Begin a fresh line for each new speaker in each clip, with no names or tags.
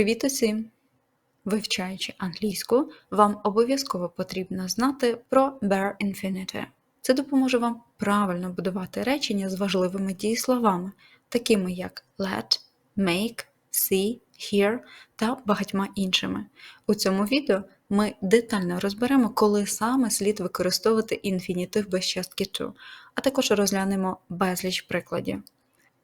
Привіт усім! Вивчаючи англійську, вам обов'язково потрібно знати про bare infinitive. Це допоможе вам правильно будувати речення з важливими дієсловами, такими як let, make, see, hear та багатьма іншими. У цьому відео ми детально розберемо, коли саме слід використовувати інфінітив без частки to, а також розглянемо безліч прикладів.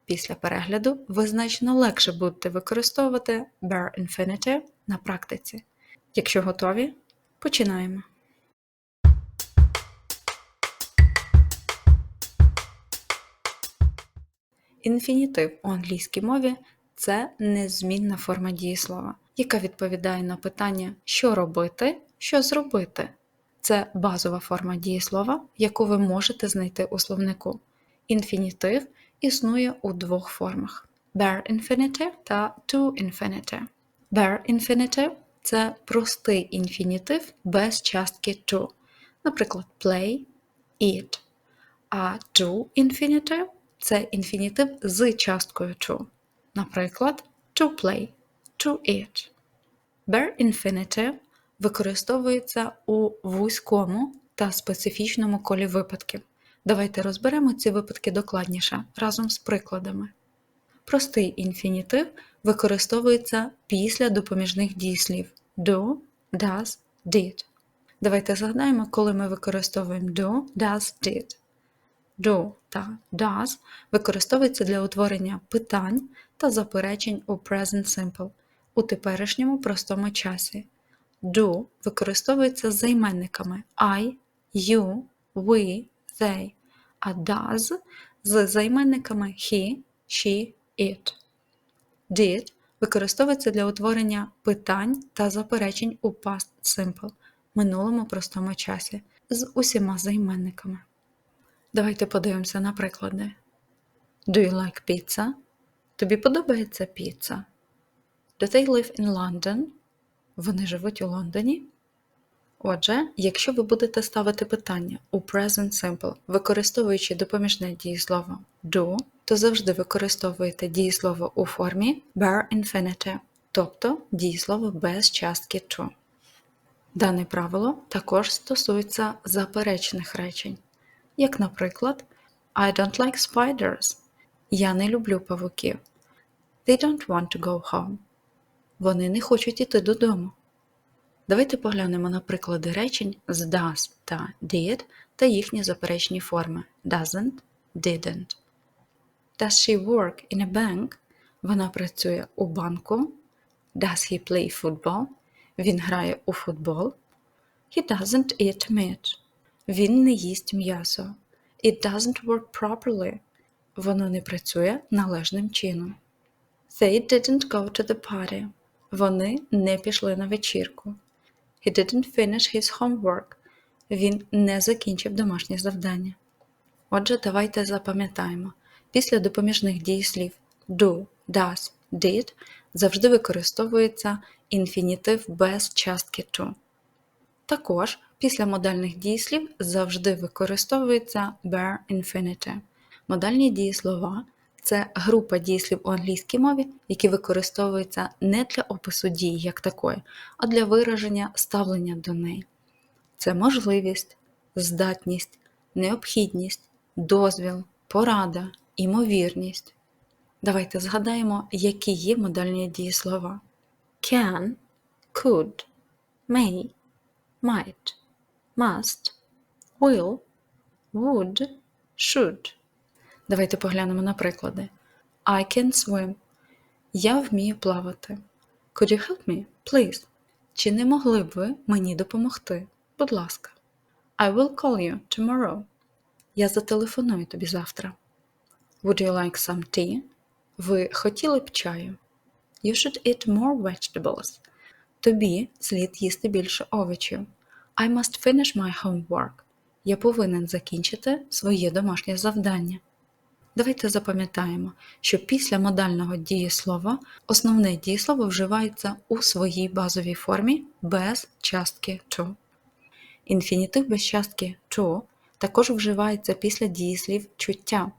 Після перегляду ви значно легше будете використовувати bare infinitive на практиці. Якщо готові, починаємо. Інфінітив у англійській мові це незмінна форма дієслова, яка відповідає на питання, що робити, що зробити. Це базова форма дієслова, яку ви можете знайти у словнику. Інфінітив існує у двох формах: bare infinitive та to infinitive. Bare infinitive – це простий інфінітив без частки to, наприклад, play, eat. А to infinitive – це інфінітив з часткою to, наприклад, to play, to eat. Bare infinitive використовується у вузькому та специфічному колі випадків. Давайте розберемо ці випадки докладніше разом з прикладами. Простий інфінітив використовується після допоміжних дієслів do, does, did. Давайте згадаємо, коли ми використовуємо do, does, did. Do та does використовуються для утворення питань та заперечень у present simple у теперішньому простому часі. Do використовується займенниками I, you, we, they, а does з займенниками he, she, it. Did використовується для утворення питань та заперечень у past simple минулому простому часі з усіма займенниками. Давайте подивимося на приклади. Do you like pizza? Тобі подобається піца? Do they live in London? Вони живуть у Лондоні. Отже, якщо ви будете ставити питання у Present Simple, використовуючи допоміжне дієслово do, то завжди використовуєте дієслово у формі bare infinitive, тобто дієслово без частки to. Дане правило також стосується заперечних речень, як, наприклад, I don't like spiders. Я не люблю павуків. They don't want to go home. Вони не хочуть іти додому. Давайте поглянемо на приклади речень з does та did та їхні заперечні форми doesn't, didn't. Does she work in a bank? Вона працює у банку. Does he play football? Він грає у футбол. He doesn't eat meat. Він не їсть м'ясо. It doesn't work properly. Воно не працює належним чином. They didn't go to the party. Вони не пішли на вечірку. He didn't finish his homework. Він не закінчив домашнє завдання. Отже, давайте запам'ятаємо: після допоміжних дієслів do, does, did завжди використовується інфінітив без частки to. Також після модальних дієслів завжди використовується bare infinitive. Модальні дієслова це група дієслів у англійській мові, які використовуються не для опису дії як такої, а для вираження ставлення до неї. Це можливість, здатність, необхідність, дозвіл, порада, імовірність. Давайте згадаємо, які є модальні дієслова: can, could, may, might, must, will, would, should. Давайте поглянемо на приклади. I can swim. Я вмію плавати. Could you help me, please? Чи не могли б ви мені допомогти? Будь ласка. I will call you tomorrow. Я зателефоную тобі завтра. Would you like some tea? Ви хотіли б чаю? You should eat more vegetables. Тобі слід їсти більше овочів. I must finish my homework. Я повинен закінчити своє домашнє завдання. Давайте запам'ятаємо, що після модального дієслова основне дієслово вживається у своїй базовій формі без частки to. Інфінітив без частки to також вживається після дієслів чуття.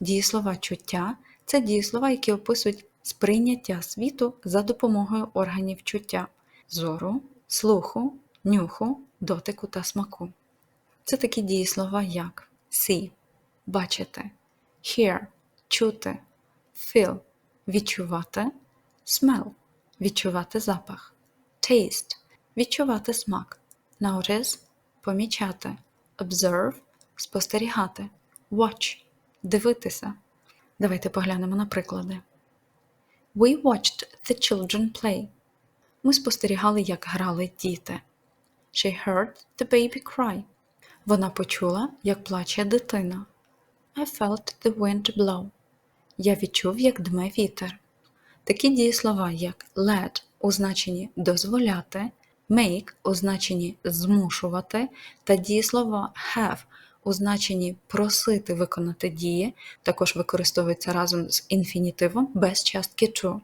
Дієслова чуття це дієслова, які описують сприйняття світу за допомогою органів чуття зору, слуху, нюху, дотику та смаку. Це такі дієслова, як see – бачити, hear – чути, feel – відчувати, smell – відчувати запах, taste – відчувати смак, notice – помічати, observe – спостерігати, watch – дивитися. Давайте поглянемо на приклади. We watched the children play. Ми спостерігали, як грали діти. She heard the baby cry. Вона почула, як плаче дитина. I felt the wind blow. Я відчув, як дме вітер. Такі дієслова, як let у значенні дозволяти, make у значенні змушувати та дієслова have у значенні просити виконати дії, також використовуються разом з інфінітивом без частки to.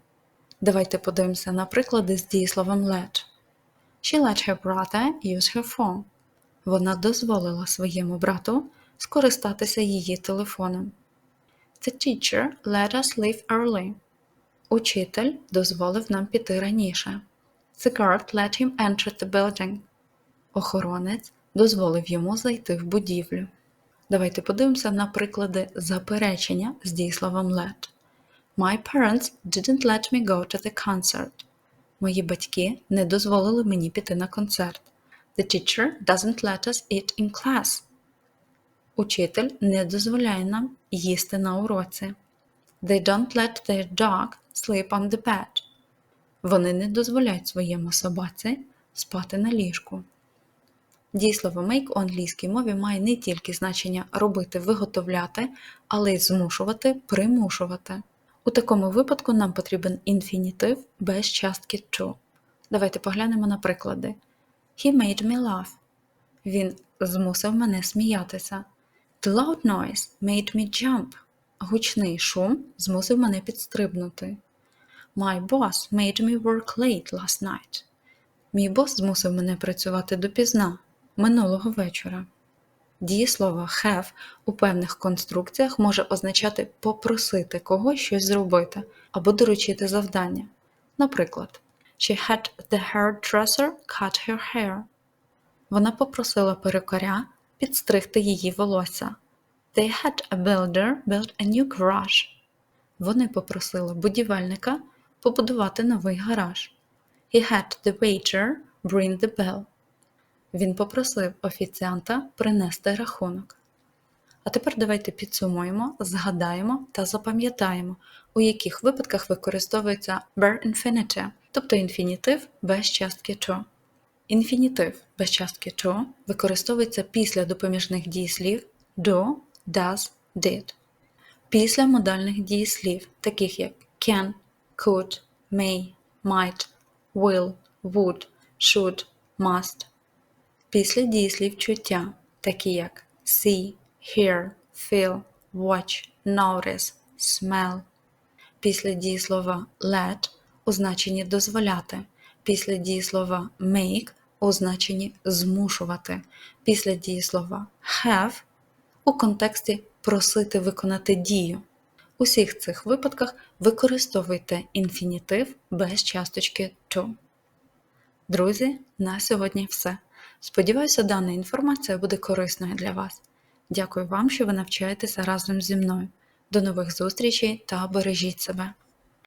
Давайте подивимося на приклади з дієсловом let. She let her brother use her phone. Вона дозволила своєму брату скористатися її телефоном. The teacher let us leave early. Учитель дозволив нам піти раніше. The guard let him enter the building. Охоронець дозволив йому зайти в будівлю. Давайте подивимося на приклади заперечення з дієсловом let. My parents didn't let me go to the concert. Мої батьки не дозволили мені піти на концерт. The teacher doesn't let us eat in class. Учитель не дозволяє нам їсти на уроці. They don't let their dog sleep on the bed. Вони не дозволяють своєму собаці спати на ліжку. Дієслово make у англійській мові має не тільки значення робити, виготовляти, але й змушувати, примушувати. У такому випадку нам потрібен інфінітив без частки to. Давайте поглянемо на приклади. He made me laugh. Він змусив мене сміятися. The loud noise made me jump. Гучний шум змусив мене підстрибнути. My boss made me work late last night. Мій бос змусив мене працювати допізна минулого вечора. Дієслово have у певних конструкціях може означати попросити когось щось зробити або доручити завдання. Наприклад, She had the hairdresser cut her hair. Вона попросила перукаря підстригти її волосся. They had a builder build a new garage. Вони попросили будівельника побудувати новий гараж. He had the waiter bring the bill. Він попросив офіціанта принести рахунок. А тепер давайте підсумуємо, згадаємо та запам'ятаємо, у яких випадках використовується bare infinitive, тобто інфінітив без частки to. Інфінітив без частки to використовується після допоміжних дієслів do, does, did. Після модальних дієслів, таких як can, could, may, might, will, would, should, must. Після дієслів чуття, такі як see, hear, feel, watch, notice, smell. Після дієслова let у значенні дозволяти, після дієслова make у значенні змушувати, після дієслова have у контексті просити виконати дію. У всіх цих випадках використовуйте інфінітив без часточки to. Друзі, на сьогодні все. Сподіваюся, дана інформація буде корисною для вас. Дякую вам, що ви навчаєтеся разом зі мною. До нових зустрічей та бережіть себе!